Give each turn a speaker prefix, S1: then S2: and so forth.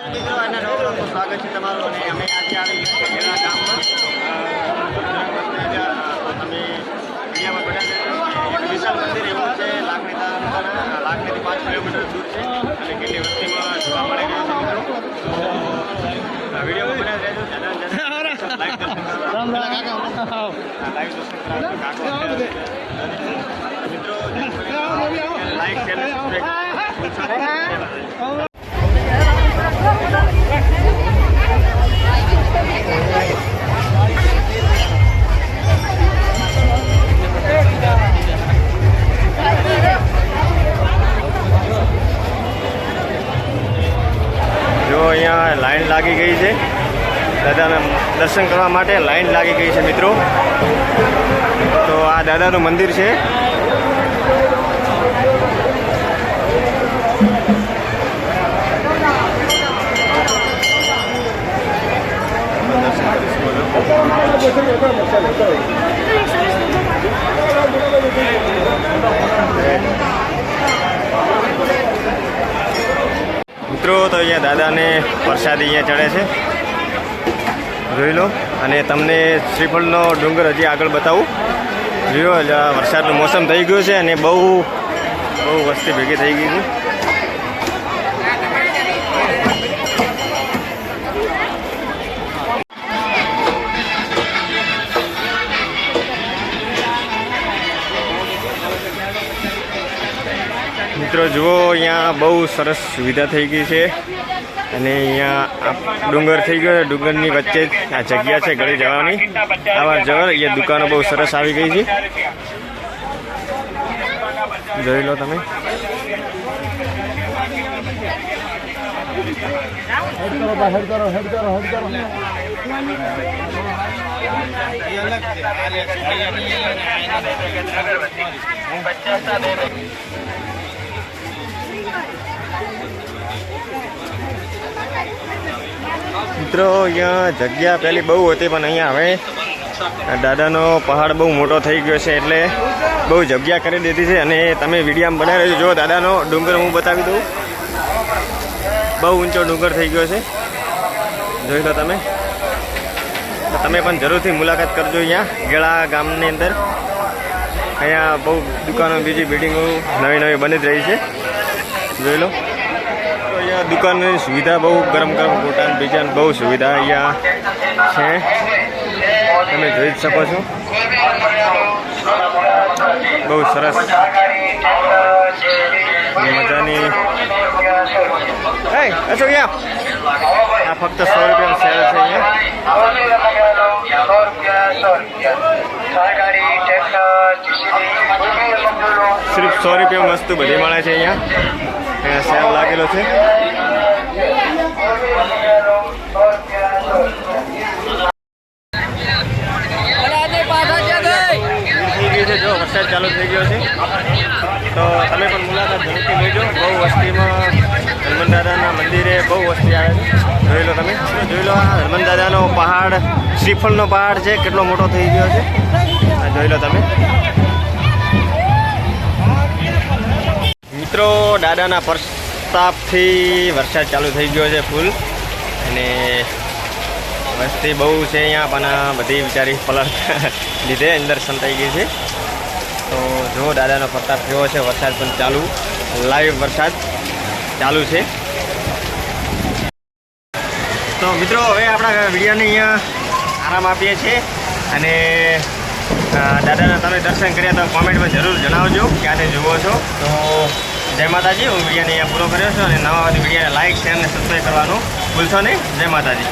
S1: મિત્રો સ્વાગત છે તમારું અને અમે આજે આવી ગયા ગામમાં અમે મંદિર એવું છે લાકડી તાલુકાના લાકડીથી પાંચ કિલોમીટર દૂર છે લાઈક શેર દર્શન કરવા માટે લાઈન લાગી ગઈ છે મિત્રો. તો આ દાદાનું મંદિર છે. મિત્રો, તો અહીંયા દાદાને પ્રસાદી અહીંયા ચડે છે. જોઈ લો. અને તમને શ્રીફળનો ડુંગર હજી આગળ બતાવું. જોયો વરસાદનું મોસમ થઈ ગયું છે અને બહુ બહુ વસ્તી ભેગી થઈ ગઈ છે. મિત્રો, જુઓ, અહીંયા બહુ સરસ સુવિધા થઈ ગઈ છે. અને અહીંયા ડુંગર થઈ ગયો ડુંગરની વચ્ચે આ જગ્યા છે ઘરે જવાની. આવા જવર અહીંયા દુકાનો બહુ સરસ આવી ગઈ છે. જોઈ લો તમે. મિત્રો, અહીંયા જગ્યા પહેલી બહુ હતી, પણ અહીંયા હવે દાદાનો પહાડ બહુ મોટો થઈ ગયો છે, એટલે બહુ જગ્યા કરી દીધી છે, અને તમે વિડીયામાં બનાવી રહ્યો જો દાદાનો ડુંગર હું બતાવી દઉં. બહુ ઊંચો ડુંગર થઈ ગયો છે. જોઈ લો તમે. તમે પણ જરૂરથી મુલાકાત કરજો અહીંયા, ગેળા ગામની અંદર. અહીંયા બહુ દુકાનો, બીજી બિલ્ડિંગો નવી નવી બની જ રહી છે. જોઈ લો. અહીંયા દુકાનની સુવિધા બહુ ગરમ ગરમ ગોટા ને બીજા બહુ સુવિધા અહીંયા છે. તમે જોઈ જ શકો છો. બહુ સરસ. મજાની અશોક અહીંયા આ ફક્ત સો રૂપિયાનો સેલ છે અહીંયા. સિર્ફ સો રૂપિયા વસ્તુ બધી મળે છે અહીંયા. સેલ લાગેલો છે જો વરસાદ ચાલુ થઈ ગયો છે તો તમે પણ મુલાકાત ઝડપી લેજો બહુ વસ્તીમાં હનુમાન દાદાના મંદિરે બહુ વસ્તી આવે છે જોઈ લો તમે જોઈ લો આ હનુમાન દાદાનો પહાડ શ્રીફળનો પહાડ છે કેટલો મોટો થઈ ગયો છે આ જોઈ લો તમે મિત્રો, દાદાના પ્રસ્તાપથી વરસાદ ચાલુ થઈ ગયો છે ફૂલ. અને વસ્તી બહુ છે અહીંયા, પણ બધી વિચારી પલટ લીધે અંદર સંતાઈ ગઈ છે. તો જો દાદાનો પ્રતાપ થયો છે, વરસાદ પણ ચાલુ લાઈવ વરસાદ ચાલુ છે. તો મિત્રો, હવે આપણા વિડીયોને અહીંયા આરામ આપીએ છીએ. અને દાદાના તમે દર્શન કર્યા તો કોમેન્ટમાં જરૂર જણાવજો, ક્યાંથી જુઓ છો. તો જય માતાજી, હું વિડીયોને અહીંયા પૂરો કર્યો છું અને નવા વિડીયોને લાઇક શેર અને સબસ્ક્રાઈબ કરવાનું ભૂલશો નહીં. જય માતાજી.